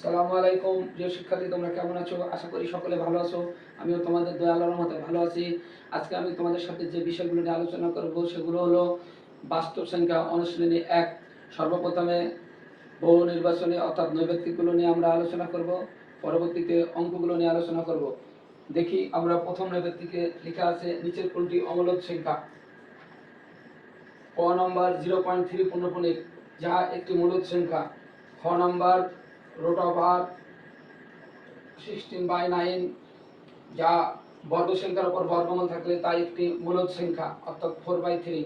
আসসালামু আলাইকুম। প্রিয় শিক্ষার্থী, তোমরা কেমন আছো? আশা করি সকলে ভালো আছো। আমিও তোমাদের দয়ালুর মতে ভালো আছি। আজকে আমি তোমাদের সাথে যে বিষয়গুলো নিয়ে আলোচনা করব, সেগুলো হলো বাস্তব সংখ্যা অনুশীলনী এক। সর্বপ্রথমে বহু নির্বাচনে অর্থাৎ নৈবেত্তিকগুলো নিয়ে আমরা আলোচনা করব। পরবর্তীতে অঙ্কগুলো নিয়ে আলোচনা করব। দেখি আমরা প্রথম নৈবেত্তিকে লেখা আছে, নিচের কোনটি অমূলক সংখ্যা? ক নম্বর জিরো পয়েন্ট থ্রি পূর্ণপণিক যা একটি মূলদ সংখ্যা। খ number root over sixteen by nine, যা বর্গ সংখ্যার উপর বর্গমূল থাকলে তা একটি মূলদ সংখ্যা, অর্থাৎ ফোর বাই থ্রি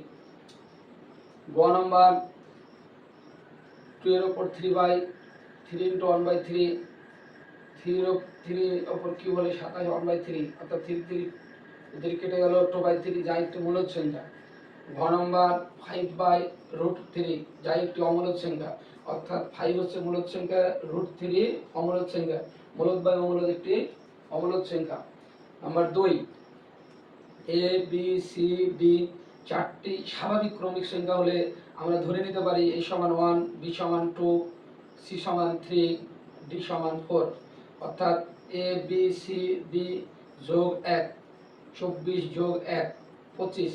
গ নম্বর টু এর ওপর three by three into one by three থ্রির থ্রির ওপর কিউ হলে সাতাশ ওয়ান বাই থ্রি অর্থাৎ থ্রি থ্রি এদের কেটে গেল টু বাই থ্রি যা একটি মূলদ সংখ্যা। ঘ number five by root three যা একটি অমূলদ সংখ্যা। অর্থাৎ ফাইভ হচ্ছে মূলদ সংখ্যা রুট থ্রি অমূলদ সংখ্যা। মূলদ বাই অমূলদ একটি অমূলদ সংখ্যা। নাম্বার দুই এ বি সি ডি চারটি স্বাভাবিক ক্রমিক সংখ্যা হলে আমরা ধরে নিতে পারি এ সমান ওয়ান বি সমান টু সি সমান থ্রি ডি সমান ফোর অর্থাৎ এ বি সি ডি যোগ এক, চব্বিশ যোগ এক, পঁচিশ।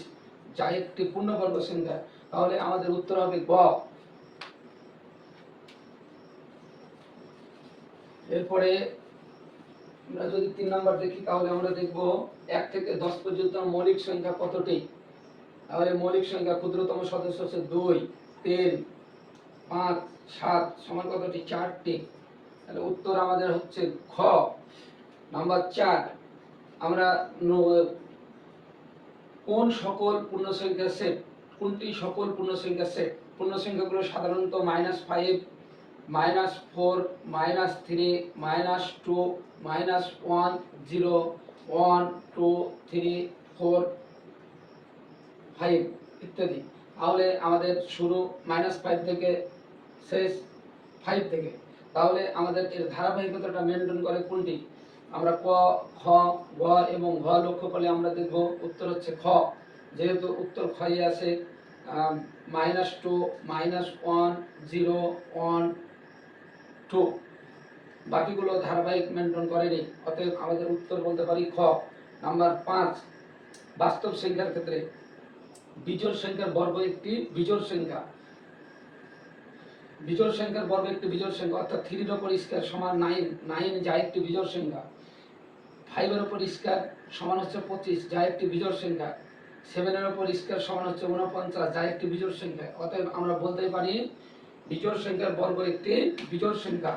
যা একটি পূর্ণবর্গ সংখ্যা। তাহলে আমাদের উত্তর হবে গ। এরপরে আমরা যদি তিন নম্বর দেখি, তাহলে আমরা দেখব এক থেকে দশ পর্যন্ত মৌলিক সংখ্যা কতটি? তাহলে মৌলিক সংখ্যা ক্ষুদ্রতম সদস্য হচ্ছে দুই, তিন, পাঁচ, সাত সমান কতটি? চারটি। তাহলে উত্তর আমাদের হচ্ছে খ। নাম্বার চার, আমরা কোন সকল পূর্ণ সংখ্যা সেট? কোনটি সকল পূর্ণ সংখ্যা সেট? পূর্ণ সংখ্যাগুলো সাধারণত minus five minus four minus three minus two minus one zero one two three four five ইত্যাদি। তাহলে আমাদের শুরু মাইনাস ফাইভ থেকে শেষ ফাইভ থেকে। তাহলে আমাদের এর ধারাবাহিকতাটা মেনটেন করে কোনটি? আমরা ক, খ, গ এবং ঘ লক্ষ্য করলে আমরা দেখব উত্তর হচ্ছে খ। যেহেতু উত্তর খয়ে আছে minus two minus one zero one two বাকিগুলো ধারাবাহিক মেনটেন করেনি অতএব আমাদের উত্তর বলতে পারি খ। নাম্বার পাঁচ, বাস্তব সংখ্যার ক্ষেত্রে বিজোড় সংখ্যার বর্গ একটি বিজোড় সংখ্যা। বিজোড় সংখ্যার বর্গ একটি বিজোড় সংখ্যা, অর্থাৎ থ্রির ওপর স্কয়ার সমান নাইন নাইন যা একটি বিজোড় সংখ্যা। ফাইভের ওপর স্কয়ার সমান হচ্ছে পঁচিশ যা একটি বিজোড় সংখ্যা। সেভেনের ওপর স্কয়ার সমান হচ্ছে উনপঞ্চাশ যা একটি বিজোড় সংখ্যা। অতএব আমরা বলতে পারি বিজোড় সংখ্যার বর্গ একটি বিজোড় সংখ্যা।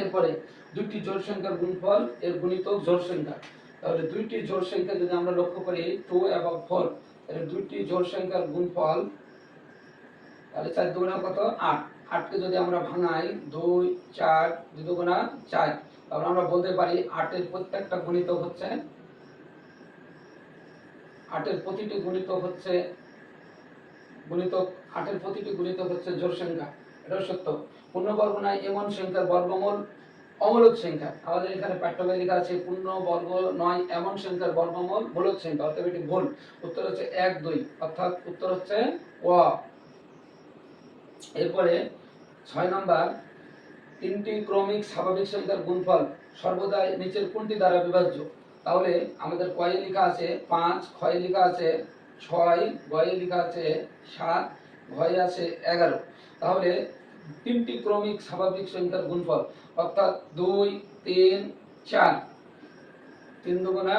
এরপরে দুইটি জোড় সংখ্যার গুণফল, এর গুণিতক জোড় সংখ্যা। তাহলে দুইটি জোড় সংখ্যা যদি আমরা লক্ষ্য করি, টু এবং ফোর, তাহলে দুইটি জোড় সংখ্যার গুণফল, তাহলে চার দুগুণা কত? আট। আটকে যদি আমরা ভাঙাই, দুই, চার, দুই দুগুণা চার, তাহলে আমরা বলতে পারি আটের প্রত্যেকটা গুণিতক হচ্ছে, আটের প্রতিটি গুণিত হচ্ছে গুণিতক আটের প্রতিটি গুণিত হচ্ছে জোড় সংখ্যা। এটাও সত্য। পূর্ণবর্গ নয় এমন সংখ্যার বর্গমূল অমূলক সংখ্যা। আমাদের এখানে পাঠ্যবই লেখা আছে পূর্ণ বর্গ নয় এমন সংখ্যার বর্গমূল মূলক সংখ্যা অর্থাৎ এটি ভুল। উত্তর হচ্ছে এক, দুই, অর্থাৎ উত্তর হচ্ছে ও। এরপরে ছয় নম্বর, তিনটি ক্রমিক স্বাভাবিক সংখ্যার গুণফল, সর্বদা নিচের কোনটি দ্বারা বিভাজ্য? তাহলে আমাদের কয়ে লেখা আছে পাঁচ, ক্ষয়ে লেখা আছে ছয়, গয়ে লেখা আছে সাত, ঘয়ে আছে এগারো। তাহলে তিনটি ক্রমিক স্বাভাবিক সংখ্যার গুণফল, অর্থাৎ দুই, তিন, চার। তিন দুগুণা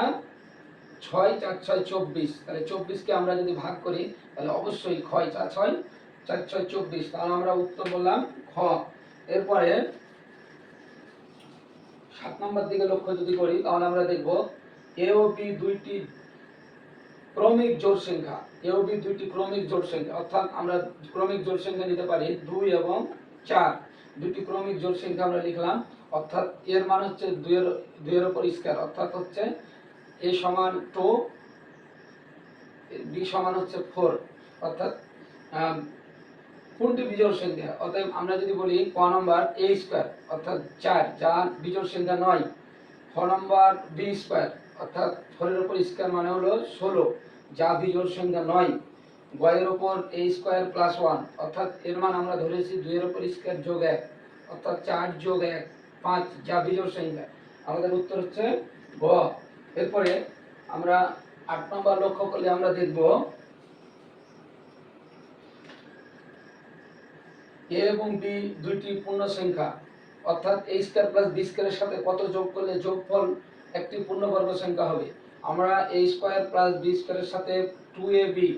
ছয়, চার, ছয়, চব্বিশ। তাহলে চব্বিশকে আমরা যদি ভাগ করি, তাহলে অবশ্যই ক্ষয় চার, ছয় চার, ছয়, চব্বিশ। তাহলে আমরা উত্তর বললাম খ। এরপরে সাত নম্বর দিকে লক্ষ্য যদি করি, তাহলে আমরা দেখব, এ ও বি দুইটি ক্রমিক জোড় সংখ্যা এ ও বি দুইটি ক্রমিক জোড় সংখ্যা, অর্থাৎ আমরা ক্রমিক জোড় সংখ্যা নিতে পারি দুই এবং চার। দুটি ক্রমিক জোড় সংখ্যা আমরা লিখলাম, অর্থাৎ এর মান হচ্ছে দুইয়ের দুইয়ের উপর স্কয়ার অর্থাৎ হচ্ছে এ সমান টু বি সমান হচ্ছে ফোর অর্থাৎ কোনটি বিজোড় সংখ্যা? অতএব আমরা যদি বলি ক নম্বর এ স্কোয়ার অর্থাৎ চার, যা বিজোড় সংখ্যা নয়, খ নম্বর বি স্কোয়ার অর্থাৎ ফোরের উপর স্কোয়ার মানে হলো ষোলো। যা বিজোড় সংখ্যা নয় গয়ের ওপর এ স্কোয়ার প্লাস ওয়ান অর্থাৎ এর মান আমরা ধরেছি দুইয়ের ওপর স্কোয়ার যোগ এক, অর্থাৎ চার যোগ এক, পাঁচ, যা বিজোড় সংখ্যা। আমাদের উত্তর হচ্ছে গ। এরপরে আমরা আট নম্বর লক্ষ্য করলে আমরা দেখব এ এবং বি দুইটি পূর্ণ সংখ্যা, অর্থাৎ এ স্কয়ার প্লাস বি স্কয়ারের সাথে কত যোগ করলে যোগফল একটি পূর্ণবর্গ সংখ্যা হবে? আমরা এ স্কয়ার প্লাস বি স্কয়ারের সাথে টু এ বি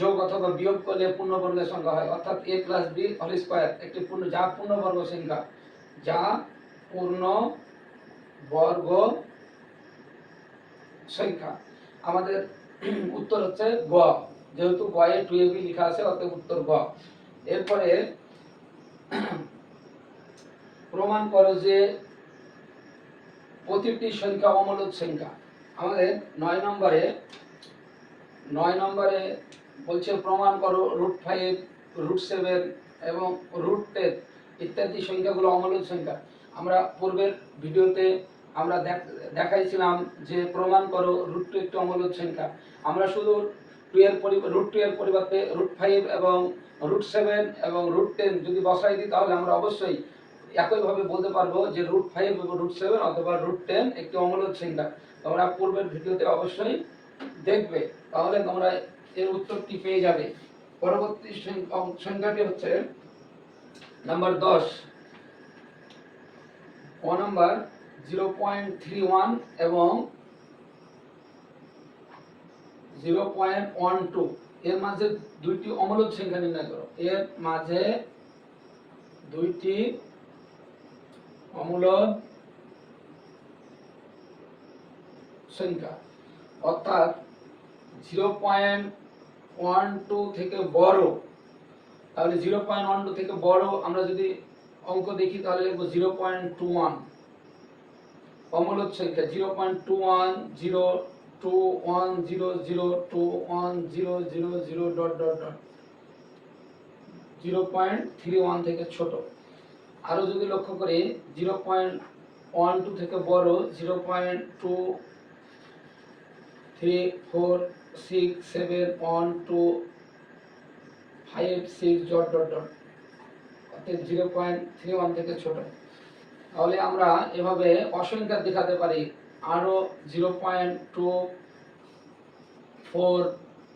যোগ অথবা বিয়োগ করলে পূর্ণবর্গের সংখ্যা হয়। অর্থাৎ A plus B whole square একটি পূর্ণ, যা পূর্ণবর্গ সংখ্যা, যা পূর্ণ বর্গ সংখ্যা। আমাদের উত্তর হচ্ছে গ, যেহেতু গ এ টু এ বি লেখা আছে, অতএব উত্তর গ। এরপরে প্রমাণ করো যে প্রতিটি সংখ্যা অমূলক সংখ্যা। আমাদের নয় নম্বরে নয় নম্বরে বলছে প্রমাণ করো রুট ফাইভ রুট সেভেন এবং রুট টেন ইত্যাদি সংখ্যাগুলো অমূলক সংখ্যা। আমরা পূর্বের ভিডিওতে আমরা দেখ- দেখাইছিলাম যে প্রমাণ করো রুট টু একটি অমূলক সংখ্যা। আমরা শুধু টু এর রুট টু এর পরিবর্তে রুট ফাইভ এবং রুট সেভেন এবং রুট টেন যদি বসাই দিই তাহলে আমরা অবশ্যই একইভাবে বলতে পারব যে রুট ফাইভ এবং রুট সেভেন অথবা রুট টেন একটি অমূলক সংখ্যা তোমরা পূর্বের ভিডিওতে অবশ্যই দেখবে। তাহলে তোমরা এর উত্তরটি পেয়ে যাবে। পরবর্তী সংখ্যাটি হচ্ছে নাম্বার দশ। ক number zero point three one এবং জিরো পয়েন্ট ওয়ান টু এর মাঝে দুইটি অমূলক সংখ্যা নির্ণয় করো। এর মাঝে দুইটি অমূলক সংখ্যা। অর্থাৎ জিরো পয়েন্ট ওয়ান টু থেকে বড়। তাহলে জিরো পয়েন্ট ওয়ান টু থেকে বড় আমরা যদি অঙ্ক দেখি তাহলে লিখব জিরো পয়েন্ট টু ওয়ান অমূলক সংখ্যা zero point two one zero two one zero zero two one zero zero zero dot dot dot zero point three one থেকে ছোট। আরও যদি লক্ষ্য করি, জিরো পয়েন্ট ওয়ান টু থেকে বড়, zero point two three four six seven one two five six dot dot dot. অর্থাৎ zero point three one থেকে ছোট। তাহলে আমরা এভাবে অসংখ্যা দেখাতে পারি। আরও zero point two four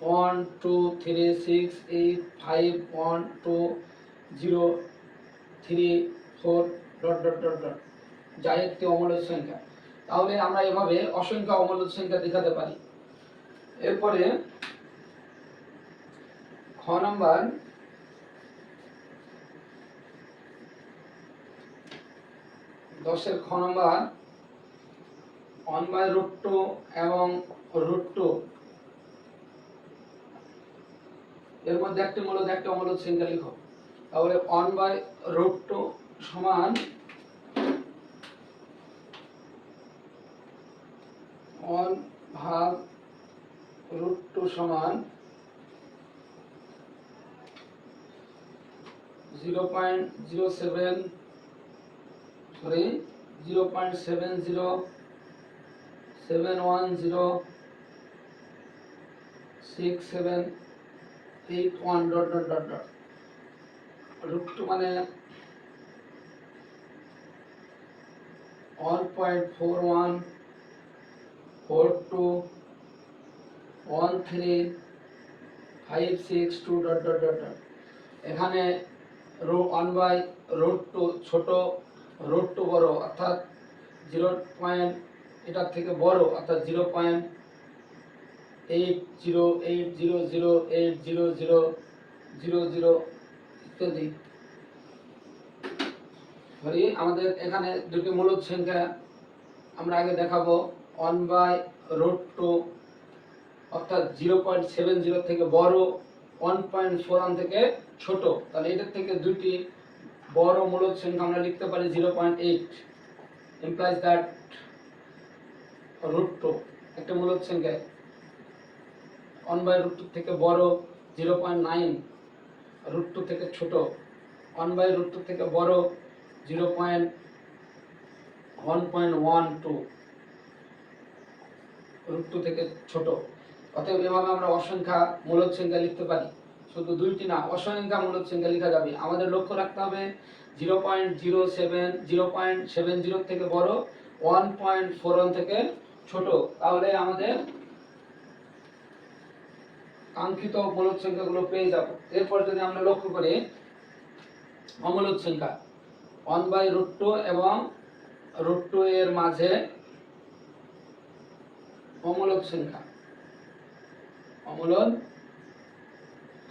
one two three six eight five one two zero three four, dot dot dot dot যা একটি অমূলক সংখ্যা। তাহলে আমরা এভাবে অসংখ্য অমূলক সংখ্যা দেখাতে পারি। এরপরে খ নাম্বার, দশের খ number one by root two এবং রুট টু এর মধ্যে একটি মূলত একটা অমূলক সংখ্যা লিখো। তাহলে ওয়ান বাই রুট টু সমান ওয়ান ভাগ রুট টু সমান zero point zero seven sorry zero point seven zero seven one zero six seven eight one dot dot dot dot root two মানে one point four one four two one three five six two dot dot dot dot এখানে root one by root two ছোট root two বড়, অর্থাৎ zero point এটার থেকে বড়, অর্থাৎ zero point eight zero eight zero zero eight zero zero zero zero ইত্যাদি। ধরি, আমাদের এখানে দুটি মূলক সংখ্যা আমরা আগে দেখাবো। ওয়ান বাই রুট টু অর্থাৎ জিরো পয়েন্ট সেভেন জিরো থেকে বড় ওয়ান পয়েন্ট ফোর ওয়ান থেকে ছোট। তাহলে এটার থেকে দুইটি বড় মূলক সংখ্যা আমরা লিখতে পারি zero point eight implies that root two একটা মূলক সংখ্যা ওয়ান বাই রুট টু থেকে বড় zero point nine root two থেকে ছোট। ওয়ান বাই রুট টু থেকে বড় zero point one point one two. Two থেকে ছোট। অতএব এভাবে আমরা অসংখ্যা মূলক সংখ্যা লিখতে পারি। শুধু দুইটি না অসংখ্যা মূলক সংখ্যা লেখা যাবে। আমাদের লক্ষ্য রাখতে হবে, zero point zero seven, zero point seven zero থেকে বড়, ওয়ান পয়েন্ট ফোর ওয়ান থেকে ছোট। তাহলে আমাদের কাঙ্ক্ষিত মূলদ সংখ্যাগুলো পেয়ে যাব। এরপর যদি আমরা লক্ষ্য করি অমূলদ সংখ্যা। ওয়ান বাই রুট টু এবং রুট টু এর মাঝে অমূলদ সংখ্যা। অমূলদ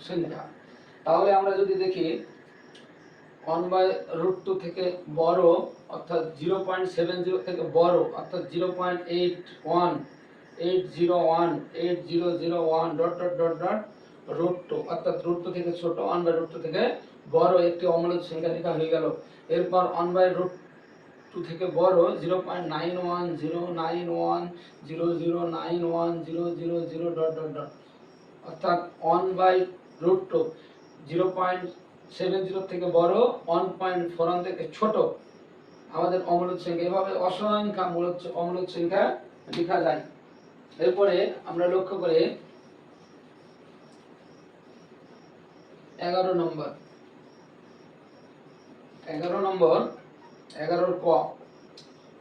সংখ্যা। তাহলে আমরা যদি দেখি, ওয়ান বাই রুট টু থেকে বড়, অর্থাৎ জিরো পয়েন্ট সেভেন জিরো থেকে বড়, অর্থাৎ zero point eight one, eight zero one, eight zero zero one, dot dot dot dot, root two, অর্থাৎ রুট টু থেকে ছোট, ওয়ান বাই রুট টু থেকে বড় একটি অমূলদ সংখ্যা লেখা হয়ে গেল। এরপর ওয়ান বাই রুট টু থেকে বড় zero point nine one zero nine one zero zero nine one zero zero zero dot dot dot. অর্থাৎ one by root two zero point seven zero থেকে বড় ওয়ান পয়েন্ট ফোর থেকে ছোট। আমাদের অমূলদ সংখ্যা। এভাবে অসংখ্য মূলদ অমূলদ সংখ্যা লেখা যায়। এরপরে আমরা লক্ষ্য করে এগারো নম্বর। এগারো নম্বর, এগারোর ক।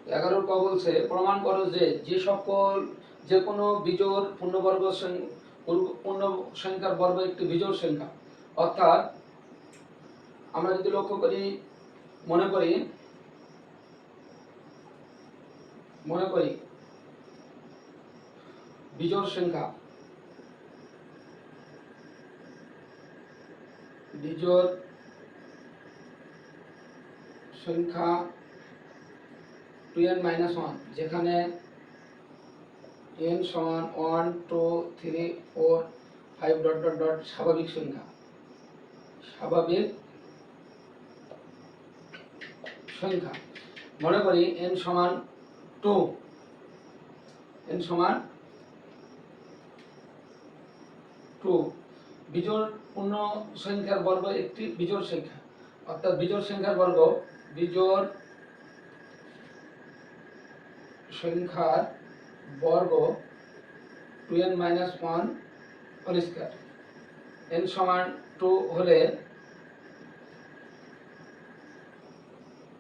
এগারোর ক বলছে, প্রমাণ করো যে যে সকল যে কোনো বিজোড় পূর্ণবর্গ পূর্ণ- সংখ্যার বর্গ একটি বিজোর সংখ্যা। অর্থাৎ আমরা যদি লক্ষ্য করি, মনে করি মনে করি, বিজোড় সংখ্যা। বিজোড় সংখ্যা টু এন মাইনাস ওয়ান যেখানে এন সমান one two three four five dot dot dot স্বাভাবিক সংখ্যা। স্বাভাবিক সংখ্যা। মনে করি এন সমান টু এন সমান টু বিজোড় পূর্ণ সংখ্যার বর্গ একটি বিজোড় সংখ্যা। অর্থাৎ বিজোড় সংখ্যার বর্গ বিজোড় সংখ্যার বর্গ two N minus one square. N সমান টু হলে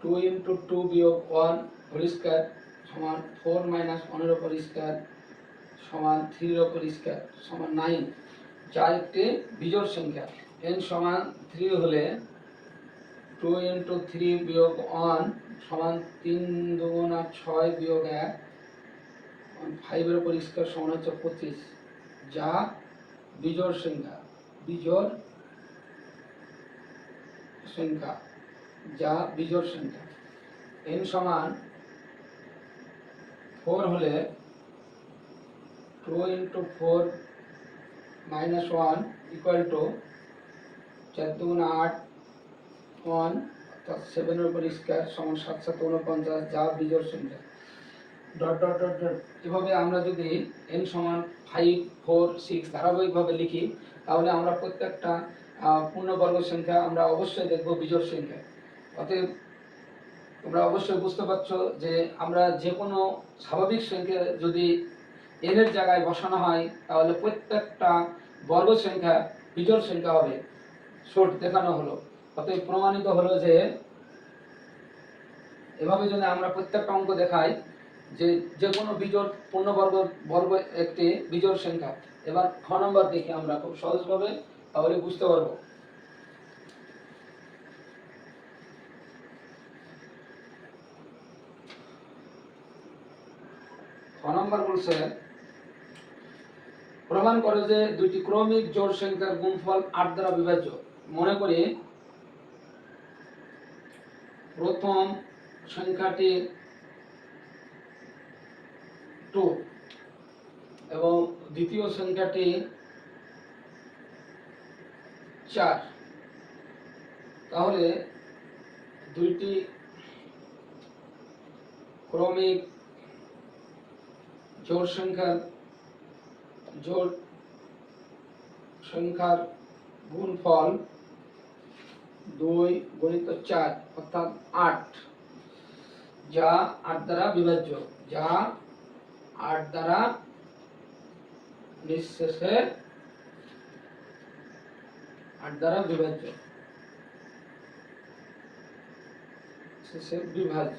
টু ইন্টু টু বিয়োগ ওয়ান হোল সমান ফোর মাইনাস ওয়ানের ওপর স্কোয়ার সমান থ্রির ওপর সমান নাইন, যা একটি বিজোড় সংখ্যা। এন সমান থ্রি হলে টু ইন্টু থ্রি বিয়োগ ওয়ান সমান তিন দুগুণা ছয় বিয়োগ এক ফাইভের ওপর স্কোয়ার সমান হচ্ছে পঁচিশ, যা বিজোড় সংখ্যা বিজোড় সংখ্যা, যা বিজোড় সংখ্যা। এন সমান ফোর হলে two into four minus one equal two চার দুগুণ আট ওয়ান অর্থাৎ সেভেনের উপর স্কোয়ার সমান সাত সাত উনপঞ্চাশ যা বিজোড় সংখ্যা। ডট ডট ডট ডট, এভাবে আমরা যদি এন সমান ফাইভ ফোর সিক্স ধারাবাহিকভাবে লিখি, তাহলে আমরা প্রত্যেকটা পূর্ণবর্গ সংখ্যা আমরা অবশ্যই দেখব বিজোড় সংখ্যা। অতএব তোমরা অবশ্যই বুঝতে পারছ যে আমরা যে কোনো স্বাভাবিক সংখ্যা যদি এন এর জায়গায় বসানো হয়, তাহলে প্রত্যেকটা বর্গ সংখ্যা বিজোড় সংখ্যা হবে। শর্ট দেখানো হলো। অতএব প্রমাণিত হলো যে এভাবে যদি আমরা প্রত্যেকটা অঙ্ক দেখাই, যে যে কোনো বিজোড় পূর্ণবর্গ, বর্গ একটি বিজোড় সংখ্যা, এবার খ নম্বর দেখি আমরা খুব সহজভাবে তাহলে বুঝতে পারব। খ নম্বর বলছে, প্রমাণ করে যে দুইটি ক্রমিক জোড় সংখ্যার গুণফল আট দ্বারা বিভাজ্য। মনে করি প্রথম সংখ্যাটি টু এবং দ্বিতীয় সংখ্যাটি চার। তাহলে দুইটি ক্রমিক জোড় সংখ্যার জোড় সংখ্যার গুণফল দুই গণিত চার, অর্থাৎ আট। যা আট দ্বারা বিভাজ্য। যা আট দ্বারা নিঃশেষে আট দ্বারা বিভাজ্য। শেষে বিভাজ্য।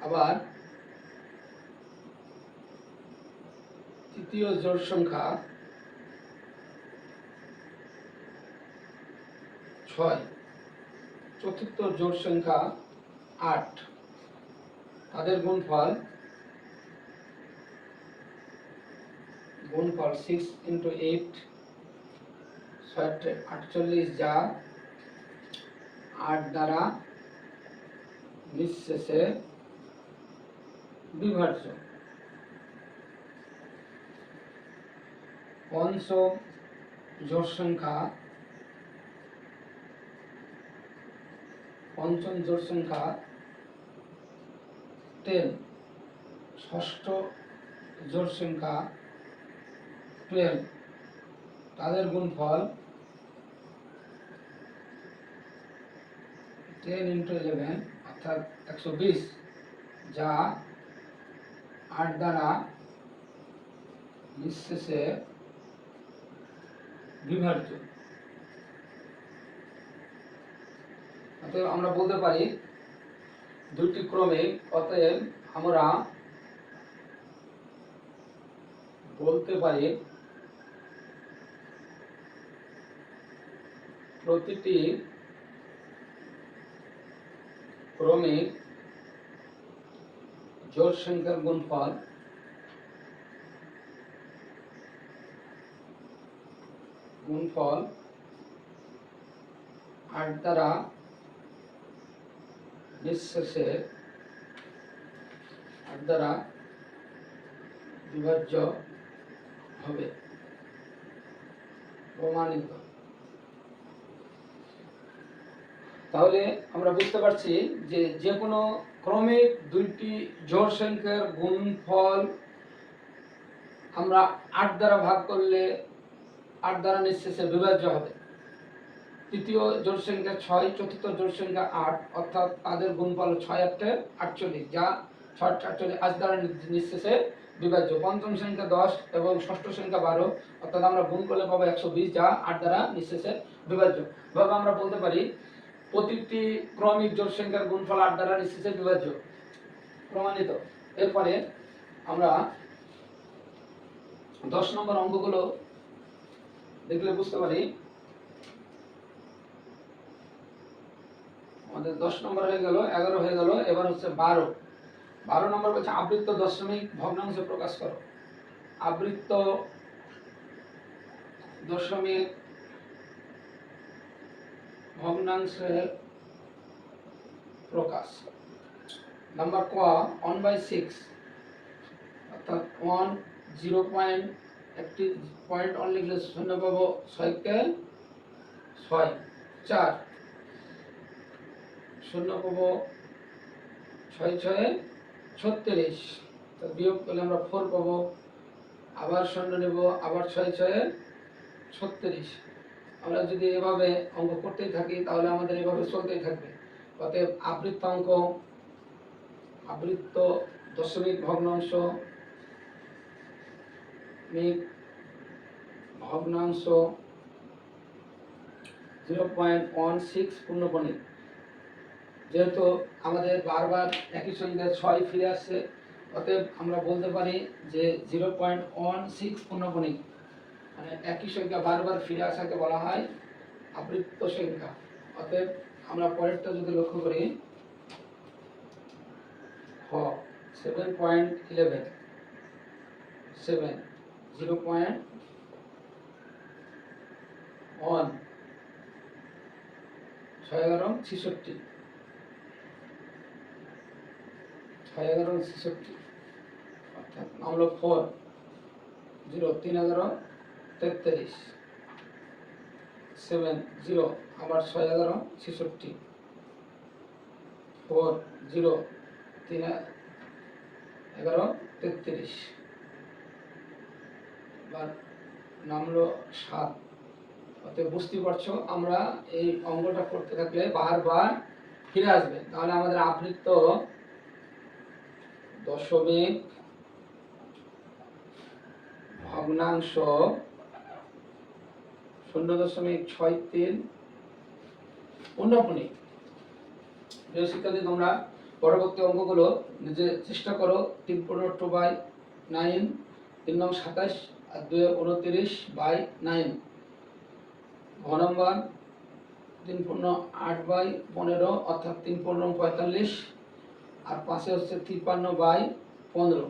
আবার তৃতীয় জোড় সংখ্যা ছয়। চতুর্থ জোড় সংখ্যা আট। তাদের গুণফল গুণফল সিক্স ইন্টু এইট ছয়টে আটচল্লিশ যা আট দ্বারা নিঃশেষে বিভাজ্য। পঞ্চম জোড় সংখ্যা পঞ্চম জোড় সংখ্যা টেন ষষ্ঠ জোড় সংখ্যা টুয়েলভ তাদের গুণফল টেন ইন্টু ইলেভেন অর্থাৎ একশো বিশ, যা আট দ্বারা নিঃশেষে বিভাজ্য অতএব আমরা বলতে পারি, দুইটি ক্রমে অতএব আমরা বলতে পারি প্রতিটি ক্রমিক জোড় সংখ্যার গুণফল গুণফল আট দ্বারা নিঃশেষে আট দ্বারা বিভাজ্য হবে। প্রমাণিত। তাহলে আমরা বুঝতে পারছি যে যে কোনো ক্রমিক দুইটি জোড় সংখ্যার গুণফল আমরা আট দ্বারা ভাগ করলে আট দ্বারা নিঃশেষে বিভাজ্য হবে। তৃতীয় জোড় সংখ্যা ছয়, চতুর্থ জোড় সংখ্যা আট, অর্থাৎ তাদের গুণফল ছয় আটটে আটচল্লিশ, যা ছয় আটচল্লিশ আট দ্বারা নিঃশেষে বিভাজ্য। পঞ্চম সংখ্যা দশ এবং ষষ্ঠ সংখ্যা বারো, অর্থাৎ আমরা গুণ করলে পাবো একশো বিশ, যা আট দ্বারা নিঃশেষে বিভাজ্য। এভাবে আমরা বলতে পারি, প্রতিটি ক্রমিক জোড় সংখ্যার গুণফল আট দ্বারা নিঃশেষে বিভাজ্য। প্রমাণিত। এরপরে আমরা দশ নম্বর অঙ্কগুলো দেখলে বুঝতে পারি আমাদের দশ নম্বর হয়ে গেল, এগারো হয়ে গেল, এবার হচ্ছে বারো। বারো নম্বর বলছে আবৃত্ত দশমিক ভগ্নাংশ প্রকাশ করো। আবৃত্ত দশমিক ভগ্নাংশের প্রকাশ। নাম্বার ক ওয়ান বাই সিক্স অর্থাৎ ওয়ান জিরো পয়েন্ট একটি পয়েন্ট অন লিখলে শূন্য পাবো ছয়কে ছয়, চার। শূন্য পাবো ছয় ছয়ে ছত্রিশ। তো বিয়োগ করলে আমরা ফোর পাবো। আবার শূন্য নেব, আবার ছয় ছয়ে ছত্রিশ। আমরা যদি এভাবে অঙ্ক করতেই থাকি, তাহলে আমাদের এভাবে চলতেই থাকবে। অতএব আবৃত্ত অঙ্ক, আবৃত্ত দশমিক ভগ্নাংশ মিক ভগ্নাংশ জিরো পয়েন্ট ওয়ান সিক্স পূর্ণপণিক যেহেতু আমাদের বারবার একই সঙ্গে ছয় ফিরে আসছে, অতএব আমরা বলতে পারি যে জিরো পয়েন্ট ওয়ান সিক্স পূর্ণপণিক মানে একই সংখ্যা বারবার ফিরে আসাকে বলা হয় আবৃত্ত সংখ্যা। অতএব আমরা পরেরটা যদি লক্ষ্য করি, হ seven point eleven seven zero point one, ছয় এগারো ছেষট্টি। ছয় এগারো ছেষট্টি, অর্থাৎ নামলো ফোর জিরো তিন এগারো, তেত্রিশ সেভেন জিরো আবার ছয় এগারো, ছেষট্টি ফোর জিরো তিন এগারো, তেত্রিশ, এবার নামলো সাত। অতএব বুঝতে পারছ, আমরা এই অঙ্কটা করতে থাকলে বারবার ফিরে আসবে। তাহলে আমাদের আবৃত্ত দশমিক ভগ্নাংশ শূন্য দশমিক ছয় তিন পূর্ণপণিক প্রিয় শিক্ষার্থী, তোমরা পরবর্তী অঙ্কগুলো নিজে চেষ্টা করো। তিন পনেরো টু বাই নাইন, তিন নং সাতাশ আর দুই উনত্রিশ বাই নাইন। ঘ নম্বর, তিন পূর্ণ আট বাই পনেরো, অর্থাৎ তিন পনেরো পঁয়তাল্লিশ। আর পাশে হচ্ছে তিপ্পান্ন বাই পনেরো।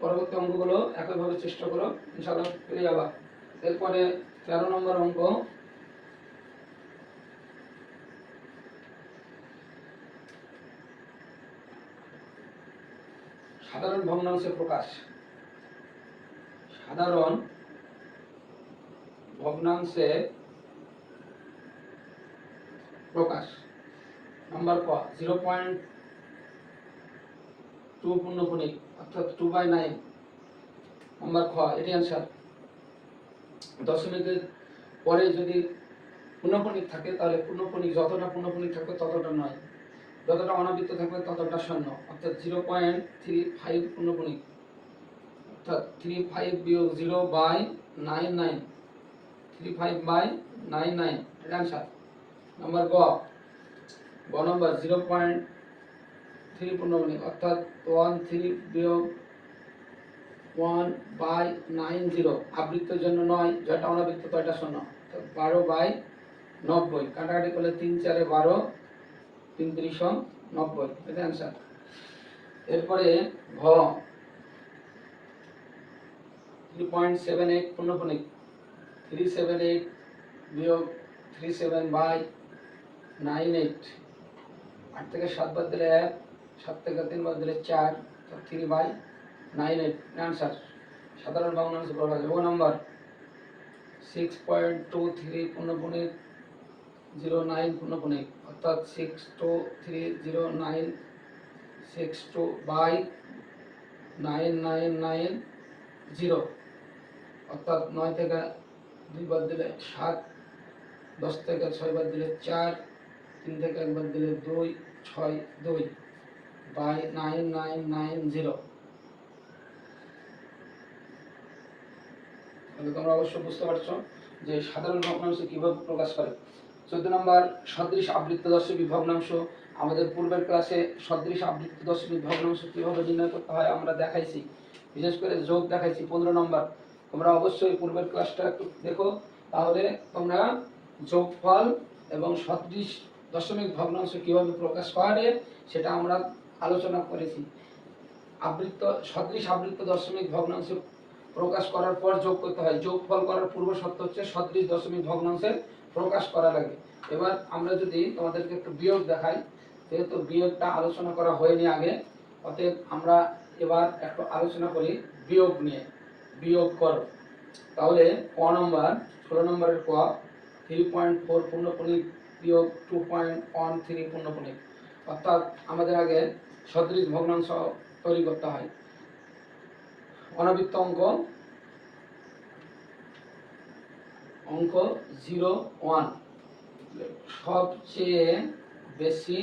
পরবর্তী অঙ্কগুলো একইভাবে চেষ্টা করো, ইনশাআল্লাহ পেরে যাবা। এরপরে তেরো নম্বর অঙ্ক। সাধারণ ভগ্নাংশে প্রকাশ। সাধারণ ভগ্নাংশে প্রকাশ। নাম্বার ক, জিরো পয়েন্ট টু পূর্ণপণিক অর্থাৎ টু বাই নাইন নাম্বার খ, এটি অ্যান্সার দশমিকের পরে যদি পূর্ণপণিক থাকে, তাহলে পূর্ণপণিক যতটা পূর্ণপণিক থাকবে ততটা নয়। যতটা অনাবৃত্ত থাকবে ততটা শূন্য, অর্থাৎ জিরো পয়েন্ট থ্রি ফাইভ পূর্ণপণিক অর্থাৎ থ্রি ফাইভ বিয়োগ zero by nine nine three five by nine nine এটা অ্যান্সার নাম্বার গ গ নম্বর জিরো পয়েন্ট থ্রি পূর্ণপণিক অর্থাৎ ওয়ান থ্রি বিয়োগ ওয়ান বাই নাইন জিরো আবৃত্তের জন্য নয়, যেটা অনাবৃত্ত তো শূন্য। বারো বাই নব্বই, কাটাকাটি করলে তিন চারে বারো, তিন ত্রিশ নব্বই, এটা অ্যান্সার এরপরে ঘ থ্রি পয়েন্ট সেভেন এইট পূর্ণপণিক থ্রি সেভেন এইট বিয়োগ three seven by nine eight আট থেকে সাত বাদ দিলে এক সাত থেকে তিন বাদ দিলে চার three by nine eight answer সাধারণ ভগ্নাংশ প্রকাশ ও number six point two three পূর্ণপণিক zero nine পূর্ণপণিক অর্থাৎ six two three zero nine six two by nine nine nine zero অর্থাৎ নয় থেকে দুই বাদ দিলে সাত, দশ থেকে ছয় বাদ দিলে চার, তিন থেকে একবার দিলে দুই, ছয়, দুই। বাই নাইন তোমরা অবশ্যই বুঝতে পারছ যে সাধারণ ভগ্নাংশ কীভাবে প্রকাশ করে। চোদ্দ নম্বর, সদৃশ আবৃত্ত ভগ্নাংশ আমাদের পূর্বের ক্লাসে সদৃশ আবৃত্ত ভগ্নাংশ কীভাবে নির্ণয় করতে হয় আমরা দেখাইছি। বিশেষ করে যোগ দেখাইছি পনেরো নম্বর। তোমরা অবশ্যই পূর্বের ক্লাসটা একটু দেখো। তাহলে তোমরা যোগফল এবং সদৃশ দশমিক ভগ্নাংশ কীভাবে প্রকাশ করে সেটা আমরা আলোচনা করেছি। আবৃত্ত, সদৃশ আবৃত্ত দশমিক ভগ্নাংশ প্রকাশ করার পর যোগ করতে হয়। যোগফল করার পূর্ব শর্ত হচ্ছে সদৃশ দশমিক ভগ্নাংশের প্রকাশ করা লাগে। এবার আমরা যদি তোমাদেরকে একটু বিয়োগ দেখাই, যেহেতু বিয়োগটা আলোচনা করা হয়নি আগে, অতএব আমরা এবার একটু আলোচনা করি বিয়োগ নিয়ে। বিয়োগ করো। তাহলে ক নম্বর, ষোলো নম্বরের ক থ্রি পয়েন্ট ফোর পূর্ণপণিক বিয়োগ টু পয়েন্ট ওয়ান থ্রি পূর্ণপণিক। অর্থাৎ আমাদের আগে সদৃশ ভগ্নাংশ তৈরি করতে হয়। অনাবৃত্ত অঙ্ক অঙ্ক জিরো ওয়ান। সবচেয়ে বেশি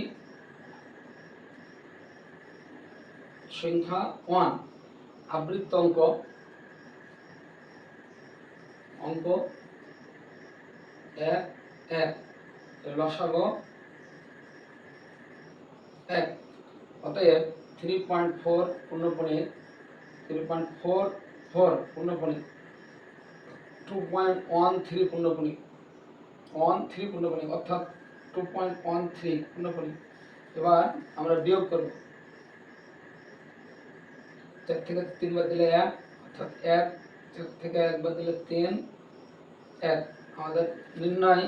সংখ্যা ওয়ান। আবৃত্ত অঙ্ক অঙ্ক এক এক। লসাগ এক অতএব থ্রি পয়েন্ট ফোর পূর্ণপণিক থ্রি পয়েন্ট ফোর ফোর পূর্ণপণিক টু পয়েন্ট ওয়ান থ্রি পূর্ণপণিক ওয়ান থ্রি পূর্ণপণিক অর্থাৎ টু পয়েন্ট ওয়ান থ্রি পূর্ণপণিক এবার আমরা বিয়োগ করব। চার থেকে তিনবার দিলে এক, অর্থাৎ এক, চার থেকে একবার দিলে তিন, এক। আমাদের নির্ণয়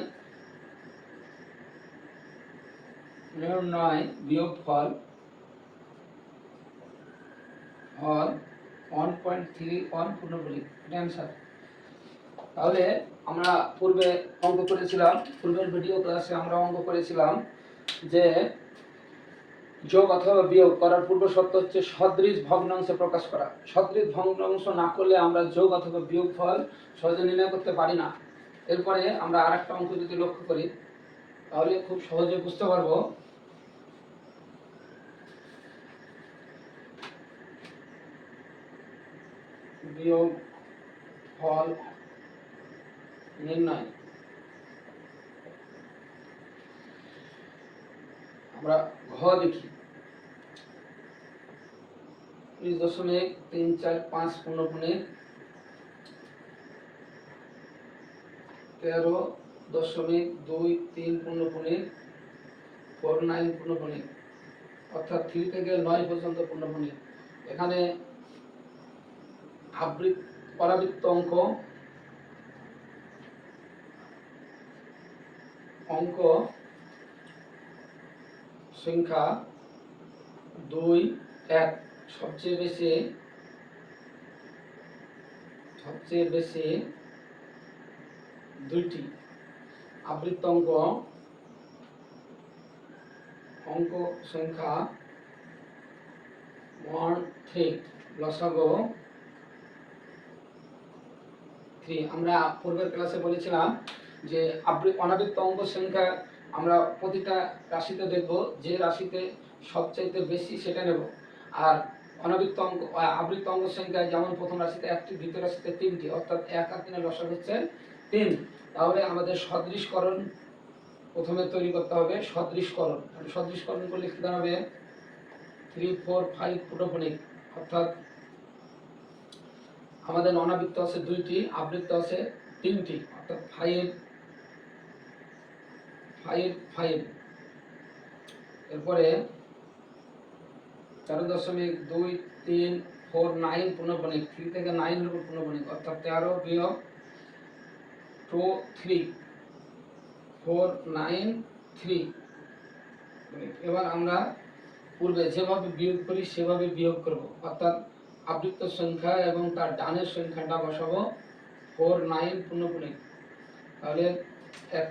নির্ণয় বিয়োগ ফল one point three one answer তাহলে আমরা পূর্বে অঙ্ক করেছিলাম, পূর্বের ভিডিও ক্লাসে আমরা অঙ্ক করেছিলাম যে যোগ অথবা বিয়োগ করার পূর্ব শর্ত হচ্ছে সদৃশ ভগ্নাংশে প্রকাশ করা। সদৃশ ভগ্নাংশ না করলে আমরা যোগ অথবা বিয়োগ ফল সহজে নির্ণয় করতে পারি না। এরপরে আমরা আর একটা অঙ্ক যদি লক্ষ্য করি, তাহলে খুব সহজে বুঝতে পারব বিয়োগ ফল নির্ণয়। আমরা ঘ দেখি। উনিশ দশমিক তিন চার পাঁচ পূর্ণপণিক তেরো দশমিক দুই তিন পূর্ণপণিক ফোর নাইন পূর্ণপণিক অর্থাৎ থ্রি থেকে নয় পর্যন্ত পূর্ণপণিক এখানে আবৃত পরাবৃত্ত অঙ্ক। অঙ্ক সংখ্যা দুই, এক। সবচেয়ে বেশি সবচেয়ে বেশি দুইটি আবৃত্ত অঙ্ক। অঙ্ক সংখ্যা ওয়ান থ্রি লসাগো। থ্রি আমরা পূর্বের ক্লাসে বলেছিলাম যে অনাবৃত্ত অঙ্ক সংখ্যা আমরা প্রতিটা রাশিতে দেখব, যে রাশিতে সবচাইতে বেশি সেটা নেব। আর অনাবৃত্ত অঙ্ক আবৃত্ত অঙ্ক সংখ্যা যেমন প্রথম রাশিতে একটি, দ্বিতীয় রাশিতে তিনটি, অর্থাৎ এক আর তিনের লসাগ হচ্ছে তিন। তাহলে আমাদের সদৃশকরণ প্রথমে তৈরি করতে হবে, সদৃশকরণ। সদৃশকরণ করলে কি দাঁড়াবে? থ্রি ফোর ফাইভ পুরোফোনিক অর্থাৎ আমাদের অনাবৃত্ত আছে দুইটি, আবৃত্ত আছে তিনটি, অর্থাৎ ফাইভ ফাইভ ফাইভ এরপরে তেরো দশমিক দুই তিন ফোর নাইন পুনঃপণিক থ্রি থেকে নাইনের উপর অর্থাৎ তেরো বিয়োগ two three four nine three এবার আমরা পূর্বে যেভাবে বিয়োগ করি, সেভাবে বিয়োগ করব, অর্থাৎ আবৃত্ত সংখ্যা এবং তার ডানের সংখ্যাটা বসাবো। ফোর, নাইন পূর্ণপূর্ণিক তাহলে এক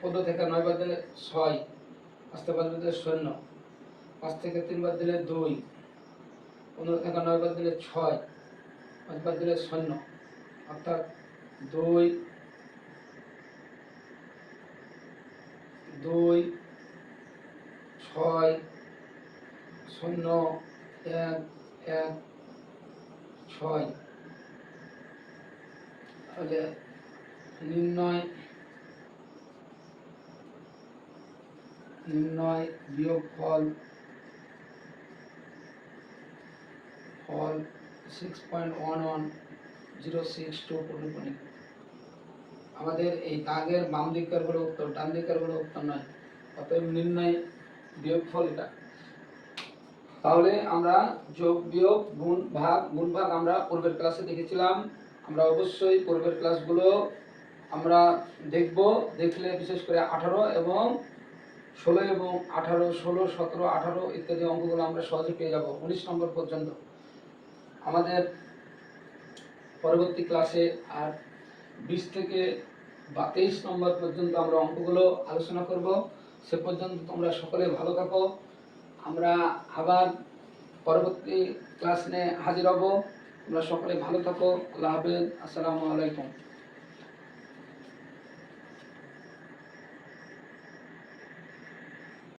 পদ থেকে নয় বাদ দিলে ছয় আসতে বাদ দিলে শূন্য, পাঁচ থেকে তিন বাদ দিলে দুই, পনেরো থেকে নয় বাদ দিলে ছয়, পাঁচ বাদ দিলে শূন্য। অর্থাৎ দুই দুই, ছয়, শূন্য, এক এক ছয়। তাহলে নির্ণয় নির্ণয় বিয়োগ ফল ফল six point one one zero six two পরিপণিক আমাদের এই দাগের বাম দিকের হলো উত্তর ডান দিকের হলো উত্তর নয়। অতএব নির্ণয় বিয়োগ ফল এটা। তাহলে আমরা যোগ বিয়োগ গুণ ভাগ গুণ ভাগ আমরা পূর্বের ক্লাসে দেখেছিলাম। আমরা অবশ্যই পূর্বের ক্লাসগুলো আমরা দেখব। দেখলে বিশেষ করে আঠারো এবং ষোলো এবং আঠারো, ষোলো, সতেরো, আঠারো ইত্যাদি অঙ্কগুলো আমরা সহজে পেয়ে যাব উনিশ নম্বর পর্যন্ত। আমাদের পরবর্তী ক্লাসে আর বিশ থেকে বা তেইশ নম্বর পর্যন্ত আমরা অঙ্কগুলো আলোচনা করব। সে পর্যন্ত তোমরা সকলে ভালো থাকো। আমরা আবার পরবর্তী ক্লাস নিয়ে হাজির হব। তোমরা সকলে ভালো থাকো। আল্লাহ হাফেজ। আসসালামু আলাইকুম।